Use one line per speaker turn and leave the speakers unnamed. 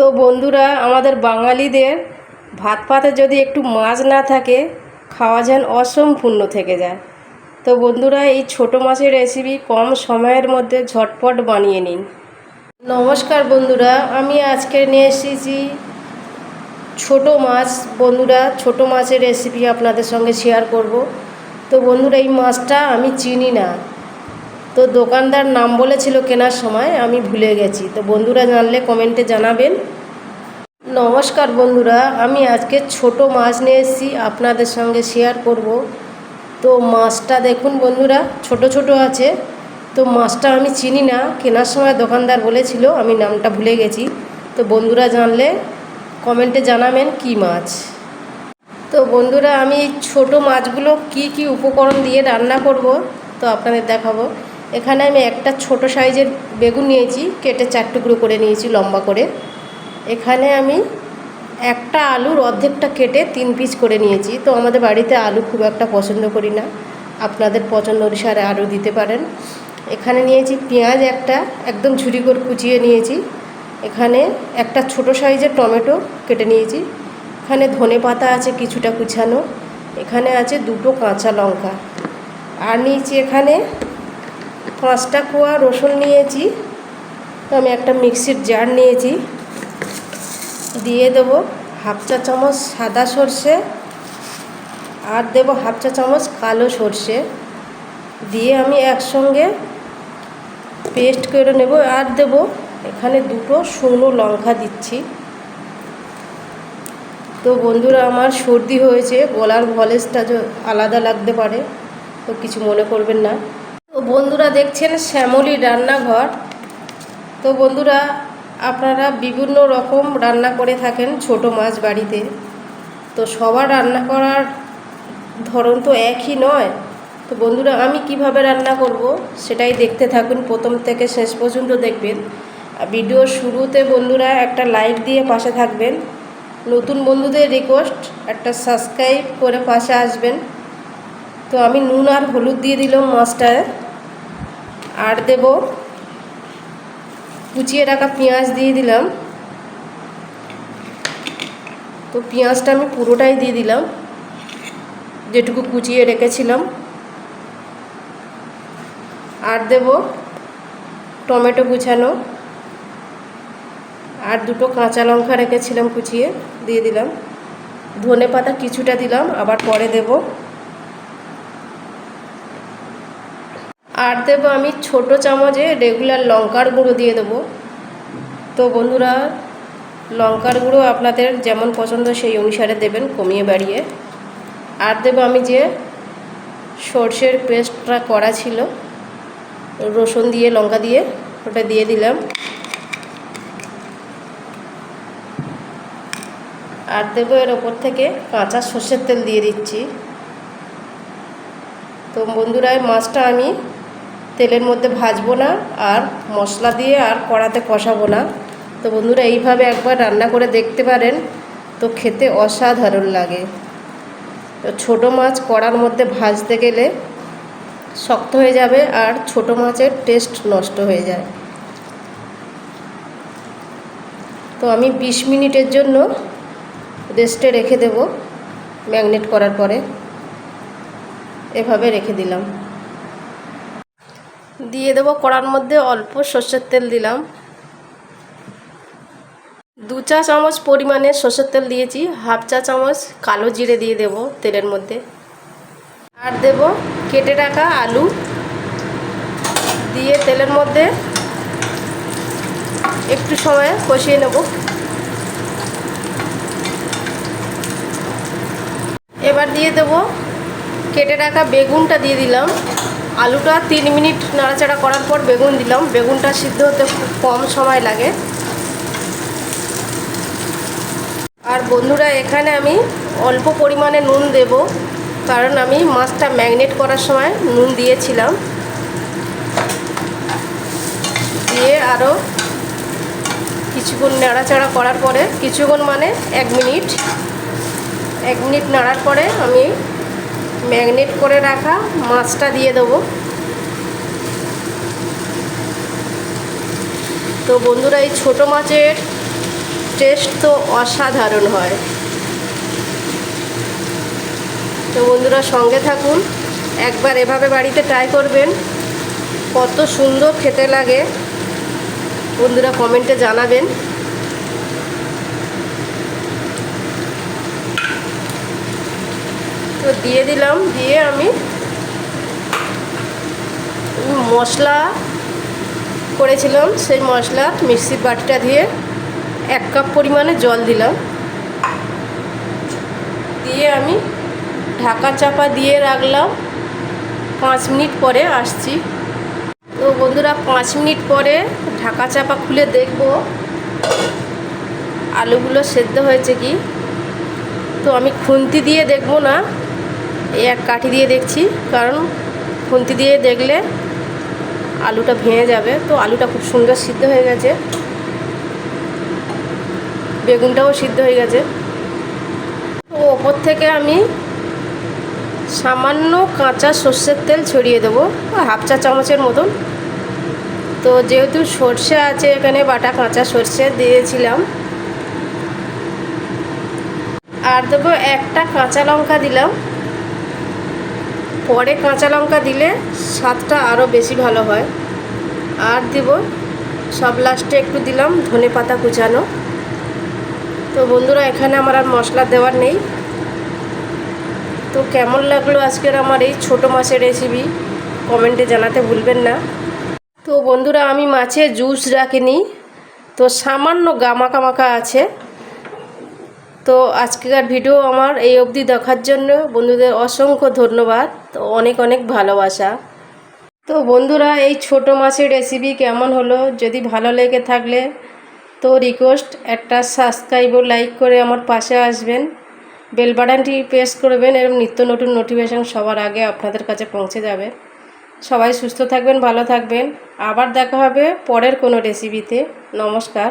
তো বন্ধুরা, আমাদের বাঙালিদের ভাত পাতে যদি একটু মাছ না থাকে, খাওয়া যেন অসম্পূর্ণ থেকে যায়। তো বন্ধুরা, এই ছোট মাছের রেসিপি কম সময়ের মধ্যে ঝটপট বানিয়ে নিন। নমস্কার বন্ধুরা, আমি আজকে নিয়ে এসেছি ছোট মাছ। বন্ধুরা, ছোট মাছের রেসিপি আপনাদের সঙ্গে শেয়ার করব। তো বন্ধুরা, এই মাছটা আমি চিনি না। তো দোকানদার নাম বলেছিল কেনার সময়, আমি ভুলে গেছি। তো বন্ধুরা জানলে কমেন্টে জানাবেন। নমস্কার বন্ধুরা, আমি আজকে ছোট মাছ নিয়ে এসেছি, আপনাদের সঙ্গে শেয়ার করব। তো মাছটা দেখুন বন্ধুরা, ছোট ছোট আছে। তো মাছটা আমি চিনি না, কেনার সময় দোকানদার বলেছিল, আমি নামটা ভুলে গেছি। তো বন্ধুরা জানলে কমেন্টে জানাবেন কি মাছ। তো বন্ধুরা, আমি ছোট মাছগুলো কি কি উপকরণ দিয়ে রান্না করব, তো আপনাদের দেখাবো। এখানে আমি একটা ছোট সাইজের বেগুন নিয়েছি, কেটে চার টুকরো করে নিয়েছি লম্বা করে। এখানে আমি একটা আলুর অর্ধেকটা কেটে তিন পিস করে নিয়েছি। তো আমাদের বাড়িতে আলু খুব একটা পছন্দ করি না। আপনাদের পছন্দ অনুসারে আলু দিতে পারেন। এখানে নিয়েছি পেঁয়াজ একটা, একদম ঝুড়ি করে কুচিয়ে নিয়েছি। এখানে একটা ছোট সাইজের টমেটো কেটে নিয়েছি। এখানে ধনে পাতা আছে কিছুটা কুচানো। এখানে আছে দুটো কাঁচা লঙ্কা। আর নিয়েছি এখানে পাঁচটা কোয়া রসুন নিয়েছি তো আমি একটা মিক্সির জার নিয়েছি, দিয়ে দেবো হাফ চা চামচ সাদা সর্ষে, আর দেবো হাফ চা চামচ কালো সর্ষে, দিয়ে আমি একসঙ্গে পেস্ট করে নেব, আর দেব এখানে দুটো শুকনো লঙ্কা দিচ্ছি। তো বন্ধুরা, আমার সর্দি হয়েছে, গলার ভলেজটা আলাদা লাগতে পারে, তো কিছু মনে করবেন না। বন্ধুরা দেখছেন শ্যামলী রান্নাঘর। তো বন্ধুরা, আপনারা বিভিন্ন রকম রান্না করে থাকেন ছোট মাছ বাড়িতে। তো সবার রান্না করার ধরন তো একই নয়। তো বন্ধুরা, আমি কীভাবে রান্না করব সেটাই দেখতে থাকুন। প্রথম থেকে শেষ পর্যন্ত দেখবেন। আর ভিডিওর শুরুতে বন্ধুরা একটা লাইক দিয়ে পাশে থাকবেন। নতুন বন্ধুদের রিকোয়েস্ট, একটা সাবস্ক্রাইব করে পাশে আসবেন। তো আমি নুন আর হলুদ দিয়ে দিলাম মাছটায়। আর দেব কুচিয়ে রাখা পেঁয়াজ দিয়ে দিলাম। তো পেঁয়াজটা আমি পুরোটাই দিয়ে দিলাম। যেটুকু কুচিয়ে রেখেছিলাম। আর দেব টমেটো কুচানো আর দুটো কাঁচা লঙ্কা রেখেছিলাম কুচিয়ে, দিয়ে দিলাম। ধনে পাতা কিছুটা দিলাম, আবার পরে দেব। আর দেবো আমি ছোট চামচে রেগুলার লঙ্কার গুঁড়ো দিয়ে দেবো। তো বন্ধুরা, লঙ্কার গুঁড়ো আপনাদের যেমন পছন্দ সেই অনুসারে দেবেন কমিয়ে বাড়িয়ে। আর দেবো আমি যে সর্ষের পেস্টটা করা ছিল, রসুন দিয়ে, লঙ্কা দিয়ে, ওটা দিয়ে দিলাম। আর দেবো এর ওপর থেকে কাঁচা সর্ষের তেল দিয়ে দিচ্ছি। তো বন্ধুরা মাছটা আমি তেলের মধ্যে ভাজবো না আর মশলা দিয়ে আর কড়াতে কষাবো না। তো বন্ধুরা, এইভাবে একবার রান্না করে দেখতে পারেন, তো খেতে অসাধারণ লাগে। তো ছোটো মাছ কড়ার মধ্যে ভাজতে গেলে শক্ত হয়ে যাবে আর ছোট মাছের টেস্ট নষ্ট হয়ে যায়। তো আমি ২০ মিনিটের জন্য রেস্টে রেখে দেব ম্যাগনেট করার পরে। এভাবে রেখে দিলাম। দিয়ে দেবো কড়ার মধ্যে অল্প সর্ষের তেল দিলাম। দু চা চামচ পরিমাণে সর্ষের তেল দিয়েছি, হাফ চা চামচ কালো জিরে দিয়ে দেব তেলের মধ্যে। আর দেব কেটে রাখা আলু। দিয়ে তেলের মধ্যে একটু সময় কষিয়ে নেব। এবার দিয়ে দেব কেটে রাখা বেগুনটা দিয়ে দিলাম। আলুটা তিন মিনিট নাড়াচাড়া করার পর বেগুন দিলাম। বেগুনটা সিদ্ধ হতে কম সময় লাগে। আর বন্ধুরা, এখানে আমি অল্প পরিমাণে নুন দেব, কারণ আমি মাছটা ম্যাগনেট করার সময় নুন দিয়েছিলাম। দিয়ে আরও কিছুক্ষণ নাড়াচাড়া করার পরে, কিছুক্ষণ মানে এক মিনিট। এক মিনিট নাড়ার পরে আমি ম্যাগনেট করে রাখা মাছটা দিয়ে দেবো। তো বন্ধুরা, এই ছোটো মাছের টেস্ট তো অসাধারণ হয়। তো বন্ধুরা, সঙ্গে থাকুন, একবার এভাবে বাড়িতে ট্রাই করবেন। কত সুন্দর খেতে লাগে। বন্ধুরা কমেন্টে জানাবেন। তো দিয়ে দিলাম, দিয়ে আমি মশলা করেছিলাম, সেই মশলা মিক্সির বাটিটা দিয়ে এক কাপ পরিমাণে জল দিলাম। দিয়ে আমি ঢাকা চাপা দিয়ে রাখলাম। পাঁচ মিনিট পরে আসছি। তো বন্ধুরা, পাঁচ মিনিট পরে ঢাকা চাপা খুলে দেখব আলুগুলো সেদ্ধ হয়েছে কি। তো আমি খুন্তি দিয়ে দেখব না। এই এক কাঠি দিয়ে দেখছি, কারণ খুন্তি দিয়ে দেখলে আলুটা ভেঙে যাবে। তো আলুটা খুব সুন্দর সিদ্ধ হয়ে গেছে। বেগুনটাও সিদ্ধ হয়ে গেছে। তো ওপর থেকে আমি সামান্য কাঁচা সর্ষের তেল ছড়িয়ে দেবো হাফ চা চামচের মতন। তো যেহেতু সর্ষে আছে এখানে, বাটা কাঁচা সর্ষে দিয়েছিলাম। আর দেবো একটা কাঁচা লঙ্কা দিলাম। পরে কাঁচা লঙ্কা দিলে স্বাদটা আরও বেশি ভালো হয়। আর দেব, সব লাস্টে একটু দিলাম ধনে পাতা কুচানো। তো বন্ধুরা, এখানে আমার আর মশলা দেওয়ার নেই। তো কেমন লাগল আজকের আমার এই ছোটো মাছের রেসিপি কমেন্টে জানাতে ভুলবেন না। তো বন্ধুরা, আমি মাছে জুস রাখিনি। তো সামান্য গামাকা মাখা আছে। তো আজকেকার ভিডিও আমার এই অবধি দেখার জন্য। বন্ধুদের অসংখ্য ধন্যবাদ। তো অনেক অনেক ভালোবাসা। তো বন্ধুরা, এই ছোট মাছের রেসিপি কেমন হলো? যদি ভালো লেগে থাকলে তো রিকোয়েস্ট একটা সাবস্ক্রাইব ও লাইক করে আমার পাশে আসবেন। বেল বাটনটি প্রেস করবেন এরকম নিত্য নতুন নোটিফিকেশান সবার আগে আপনাদের কাছে পৌঁছে যাবে। সবাই সুস্থ থাকবেন, ভালো থাকবেন। আবার দেখা হবে পরের কোনো রেসিপিতে নমস্কার।